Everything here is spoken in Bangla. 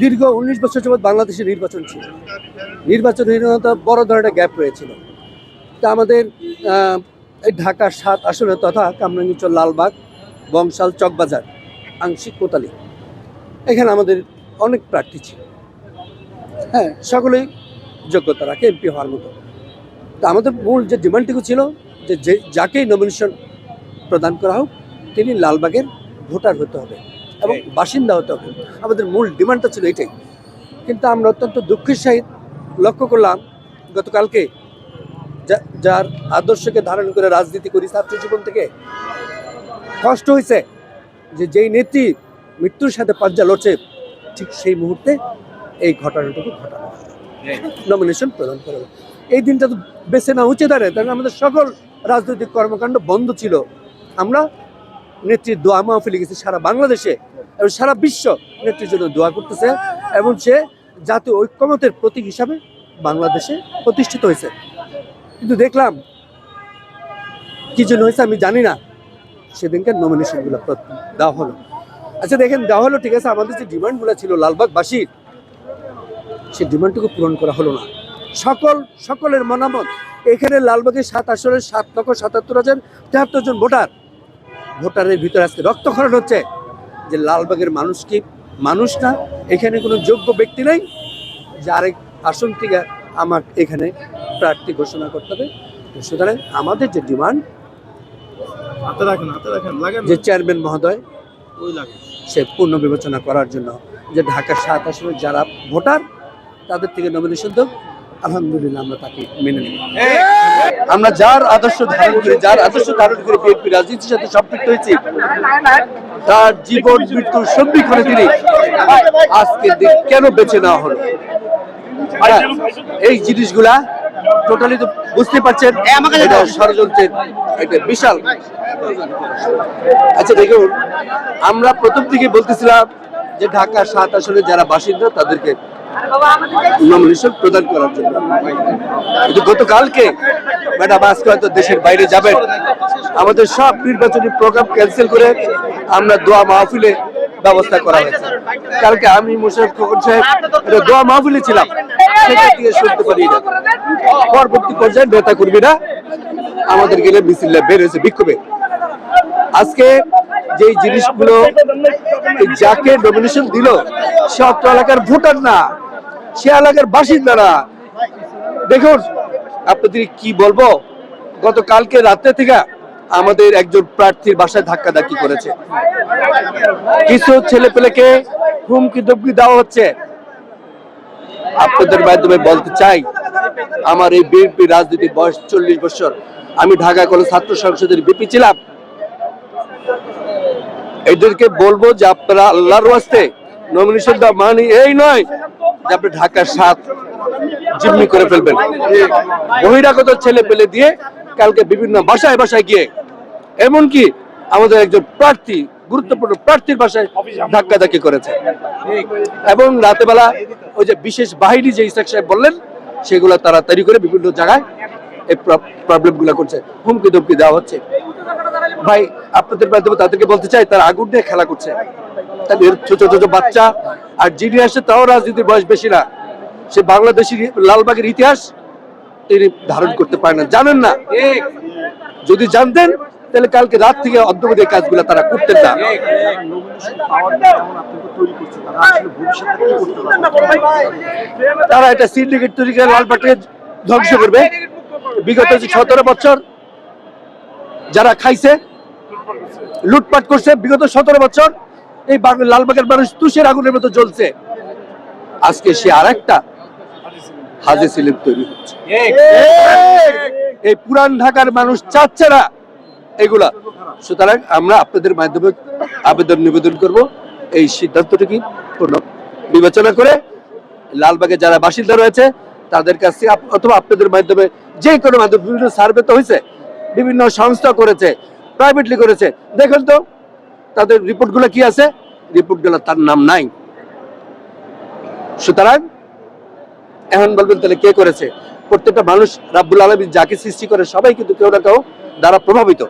দীর্ঘ উনিশ বছর যাবৎ বাংলাদেশে নির্বাচন ছিল। নির্বাচনহীনতা বড় ধরনের গ্যাপ রয়েছিল। তা আমাদের এই ঢাকার সাত আসনে তথা কামরাঙ্গীরচর লালবাগ, বংশাল চকবাজার, আংশিক কোতালি, এখানে আমাদের অনেক প্রার্থী ছিল। হ্যাঁ সকলেই যোগ্যতা রাখে, এমপি হওয়ার মতো। তা আমাদের মূল যে ডিমান্ডটুকু ছিল যে যাকেই নমিনেশন প্রদান করা হোক, তিনি লালবাগের ভোটার হতে হবে। এবং বাসিন্দা হতে হবে। আমাদের মূল ডিমান্ডটা ছিল এটাই। কিন্তু আমরা অত্যন্ত দুঃখের সহিত লক্ষ্য করলাম গতকালকে যার আদর্শকে ধারণ করে রাজনীতি করি ছাত্র জীবন থেকে কষ্ট হয়েছে যে যেই নেত্রী মৃত্যুর সাথে পাঞ্জা লড়ছে ঠিক সেই মুহূর্তে এই ঘটনাটুকু ঘটানো নমিনেশন প্রদান করে এই দিনটা তো বেছে না উচিত আরে কারণ আমাদের সকল রাজনৈতিক কর্মকাণ্ড বন্ধ ছিল। আমরা নেত্রীর দোয়া মাহফিলে গেছি সারা বাংলাদেশে এবং সারা বিশ্ব নেত্রীর জন্য দোয়া করতেছে এবং সে জাতীয় ঐক্যমতের প্রতীক হিসাবে বাংলাদেশে প্রতিষ্ঠিত হয়েছে। কিন্তু দেখলাম কি জন্য হয়েছে আমি জানি না। সেদিনকে নমিনেশনগুলো দেওয়া হলো। আচ্ছা দেখেন, দেওয়া হলো, ঠিক আছে, আমাদের যে ডিমান্ডগুলো ছিল লালবাগবাসীর সে ডিমান্ডটুকু পূরণ করা হলো না। সকল, সকলের মনামত এখানে লালবাগের সাত আসনের সাত লক্ষ সাতাত্তর হাজার তেহাত্তর জন ভোটার ভোটারের ভিতরে আজকে রক্তক্ষরণ হচ্ছে যে লালবাগের মানুষ কি মানুষ না? এখানে কোনো যোগ্য ব্যক্তি নেই যে আরেক আসন থেকে আমার এখানে প্রার্থী ঘোষণা করতে হবে। সুতরাং আমাদের যে ডিমান্ড যে চেয়ারম্যান মহোদয় সে পূর্ণ বিবেচনা করার জন্য যে ঢাকার সাত আসনের যারা ভোটার তাদের থেকে নমিনেশন দেব আলহামদুলিল্লাহ আমরা তাকে মেনে নিই আমরা যার আদর্শ ধারণ করে যার আদর্শ ধারণ করে বিএনপি রাজনীতির সাথে সম্পৃক্ত হয়েছি তার জীবন মৃত্যু করে তিনি আজকে দিন কেন বেছে নেওয়া হলো এই জিনিসগুলা টোটালি তো বুঝতে পারছেন এটা ষড়যন্ত্রের একটা বিশাল। আচ্ছা দেখুন আমরা প্রথম থেকে বলতেছিলাম যে ঢাকা সাত আসলে যারা বাসিন্দা, তাদেরকে নমিনেশন প্রদান করার জন্য। কিন্তু গতকালকে, ম্যাডাম, আজকে হয়তো দেশের বাইরে যাবেন। আমাদের সব নির্বাচনী প্রোগ্রাম ক্যান্সেল করে আমরা দোয়া মাহফিলে ব্যবস্থা করা হয়েছে। কালকে আমি মোশারফ খোকন সাহেব দোয়া মাহফিলে ছিলাম, সেটা দিয়ে শুনতে পারি না। পরবর্তী পর্যায়ে নেতা কর্মীরা আমাদের গেলে মিছিল বের হয়েছে বিক্ষোভে। আজকে যেই জিনিসগুলো যাকে নমিনেশন দিল, সে অত্র এলাকার ভোটার না, সে এলাকার বাসিন্দা না দেখুন, আপনাদের কি বলব? গতকালকে রাত্রে থেকে আমাদের একজন প্রার্থীর বাসায় ধাক্কা ধাক্কি করেছে। কিছু ছেলে পেলেকে হুমকি ধমকি দেওয়া হচ্ছে। আপনাদের মাধ্যমে বলতে চাই, আমার এই বিএনপি রাজনীতির বয়স চল্লিশ বছর। আমি ঢাকা কলেজ ছাত্র সংসদের বিপি ছিলাম। এদেরকে বলব যে আপনারা আল্লাহর ওয়াস্তে নমিনেশন দেওয়া মানে। এই নয় যে আপনি ঢাকার সাত জিম্মি করে ফেলবেন। বহিরাগত ছেলে পেলে দিয়ে কালকে বিভিন্ন বাসায় বাসায় গিয়ে, এমনকি আমাদের একজন প্রার্থী, গুরুত্বপূর্ণ প্রার্থীর বাসায় ধাক্কা ধাক্কি করেছে। এবং রাতেবেলা ওই যে বিশেষ বাহিনী যে ইসাক সাহেব বললেন, সেগুলো তাড়াতাড়ি করে বিভিন্ন জায়গায় এই প্রবলেমগুলো করছে। হুমকি ধুমকি দেওয়া হচ্ছে। ভাই, আপনাদের মাধ্যমে তাদেরকে বলতে চাই, তারা আগুন নিয়ে খেলা করছে। তাদের ছোট ছোট বাচ্চা আর যিনি আসে তাও রাজনীতির বয়স বেশি না। সে বাংলাদেশের লালবাগের ইতিহাস তিনি ধারণ করতে পারেন না। জানেন না? যদি জানতেন, তাহলে কালকে রাত থেকে অদ্যবধি এই কাজগুলো তারা করতেন না। তারা এটা সিন্ডিকেট তৈরি করে লালবাগকে ধ্বংস করবে। বিগত সতেরো বছর যারা খাইছে লুটপাট করছে বিগত সতেরো বছর এই লালবাগের মানুষ তুষের আগুনের মতো জ্বলছে। আজকে সে আর একটা হাজে সিলিম তৈরি হচ্ছে। এই পুরান ঢাকার মানুষ চাচ্ছে না এগুলা। সুতরাং আমরা আপনাদের মাধ্যমে আবেদন নিবেদন করব। এই সিদ্ধান্তটি পূর্ণ। বিবেচনা করে লালবাগে যারা বাসিন্দা রয়েছে তাদের কাছে অথবা আপনাদের মাধ্যমে যে কোনো মাধ্যমে বিভিন্ন সার্ভে তো হয়েছে বিভিন্ন সংস্থা করেছে প্রাইভেটলি করেছে। দেখেন তো, তাদের রিপোর্টগুলো কি আছে? রিপোর্টগুলো তার নাম নাই। সুতরাং, এখন বলবেন তাহলে কে করেছে? প্রত্যেকটা মানুষ রাব্বুল আলমী যাকে সৃষ্টি করে সবাই কিন্তু কেউ না কেউ দ্বারা প্রভাবিত।